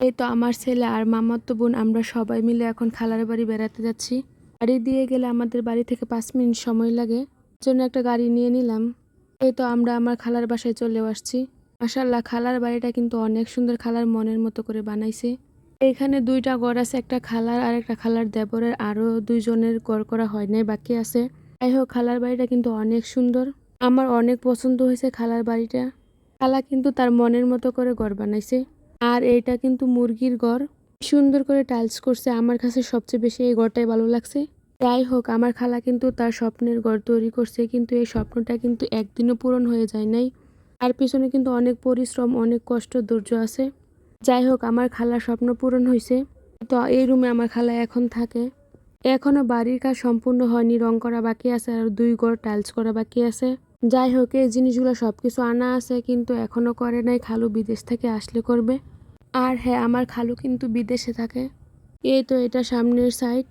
এই তো আমার ছেলে আর মামাতো বোন, আমরা সবাই মিলে এখন খালার বাড়ি বেড়াতে যাচ্ছি। গাড়ি দিয়ে গেলে আমাদের বাড়ি থেকে পাঁচ মিনিট সময় লাগে। জন্য একটা গাড়ি নিয়ে নিলাম। এই তো আমরা আমার খালার বাসায় চলেও আসছি। মাসাল্লাহ খালার বাড়িটা কিন্তু অনেক সুন্দর খালার মনের মতো করে বানাইছে। এখানে দুইটা ঘর আছে, একটা খালার আর একটা খালার দেবরের। আরও দুইজনের গড় করা হয় নাই, বাকি আছে। যাই হোক, খালার বাড়িটা কিন্তু অনেক সুন্দর। আমার অনেক পছন্দ হয়েছে খালার বাড়িটা। খালা কিন্তু তার মনের মতো করে গড় বানাইছে। আর এটা কিন্তু মুরগির ঘর। সুন্দর করে টাইলস করছে। আমার কাছে সবচেয়ে বেশি এই ঘরটাই ভালো লাগছে। যাই হোক, আমার খালা কিন্তু তার স্বপ্নের ঘর তৈরি করছে, কিন্তু এই স্বপ্নটা কিন্তু একদিনও পূরণ হয়ে যায় নাই। আর পিছনে কিন্তু অনেক পরিশ্রম, অনেক কষ্ট, ধৈর্য আছে। যাই হোক, আমার খালার স্বপ্ন পূরণ হয়েছে তো এই রুমে আমার খালা এখন থাকে। এখনও বাড়ির কাজ সম্পূর্ণ হয়নি, রং করা বাকি আছে আর দুই ঘর টাইলস করা বাকি আছে। যাই হোক, এই জিনিসগুলো সব কিছু আনা আছে, কিন্তু এখনও করে নাই। খালু বিদেশ থেকে আসলে করবে। আর হ্যাঁ আমার খালু কিন্তু বিদেশে থাকে। এই তো এটা সামনের সাইড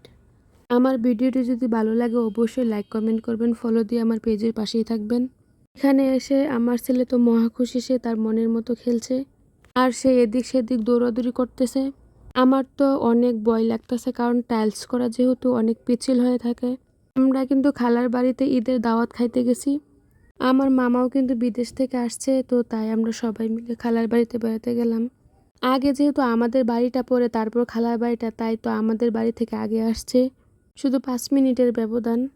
আমার ভিডিওটি যদি ভালো লাগে, অবশ্যই লাইক কমেন্ট করবেন। ফলো দিয়ে আমার পেজের পাশেই থাকবেন। এখানে এসে আমার ছেলে তো মহা খুশি, সে তার মনের মতো খেলছে। আর সে এদিক সেদিক দৌড়াদৌড়ি করতেছে। আমার তো অনেক ভয় লাগতেছে, কারণ টাইলস করা যেহেতু অনেক পিছিল হয়ে থাকে। আমরা কিন্তু খালার বাড়িতে ঈদের দাওয়াত খাইতে গেছি। আমার মামাও কিন্তু বিদেশ থেকে আসছে, তো তাই আমরা সবাই মিলে খালার বাড়িতে বেড়াতে গেলাম। আগে যেহেতু আমাদের বাড়িটা পরে তারপর খালার বাড়িটা, তাই তো আমাদের বাড়ি থেকে আগে আসছে। শুধু পাঁচ মিনিটের ব্যবধান।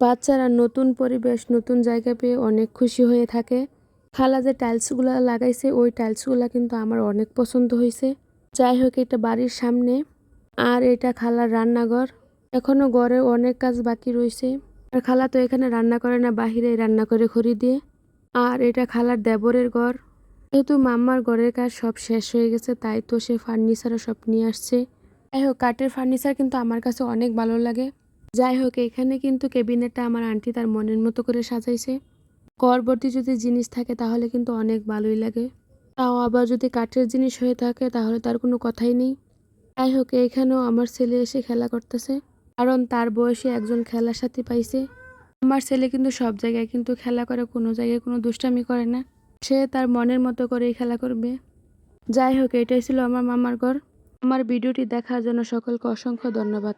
বাচ্চারা নতুন পরিবেশ, নতুন জায়গা পেয়ে অনেক খুশি হয়ে থাকে। খালা যে টাইলসগুলো লাগাইছে, ওই টাইলসগুলো কিন্তু আমার অনেক পছন্দ হয়েছে। যাই হোক, এটা বাড়ির সামনে। আর এটা খালার রান্নাঘর। এখনও ঘরে অনেক কাজ বাকি রয়েছে। খালা তো এখানে রান্না করে না, বাহিরে রান্না করে খড়ি দিয়ে। আর এটা খালার দেবরের ঘর। যেহেতু মাম্মার ঘরের কাজ সব শেষ হয়ে গেছে, তাই তো সে ফার্নিচারও সব নিয়ে আসছে। যাই হোক, কাঠের ফার্নিচার কিন্তু আমার কাছে অনেক ভালো লাগে। যাই হোক, এখানে কিন্তু কেবিনেটটা আমার আন্টি তার মনের মতো করে সাজাইছে। করবর্তী যদি জিনিস থাকে, তাহলে কিন্তু অনেক ভালোই লাগে। তাও আবার যদি কাঠের জিনিস হয়ে থাকে, তাহলে তার কোনো কথাই নেই। যাই হোক এইখানেও আমার ছেলে এসে খেলা করতেছে। কারণ তার বয়সে একজন খেলার সাথী পাইছে। আমার ছেলে কিন্তু সব জায়গায় কিন্তু খেলা করে, কোনো জায়গায় কোনো দুষ্টামি করে না। সে তার মনের মতো করেই খেলা করবে। যাই হোক, এটাই ছিল আমার মামার ঘর। আমার ভিডিওটি দেখার জন্য সকলকে অসংখ্য ধন্যবাদ।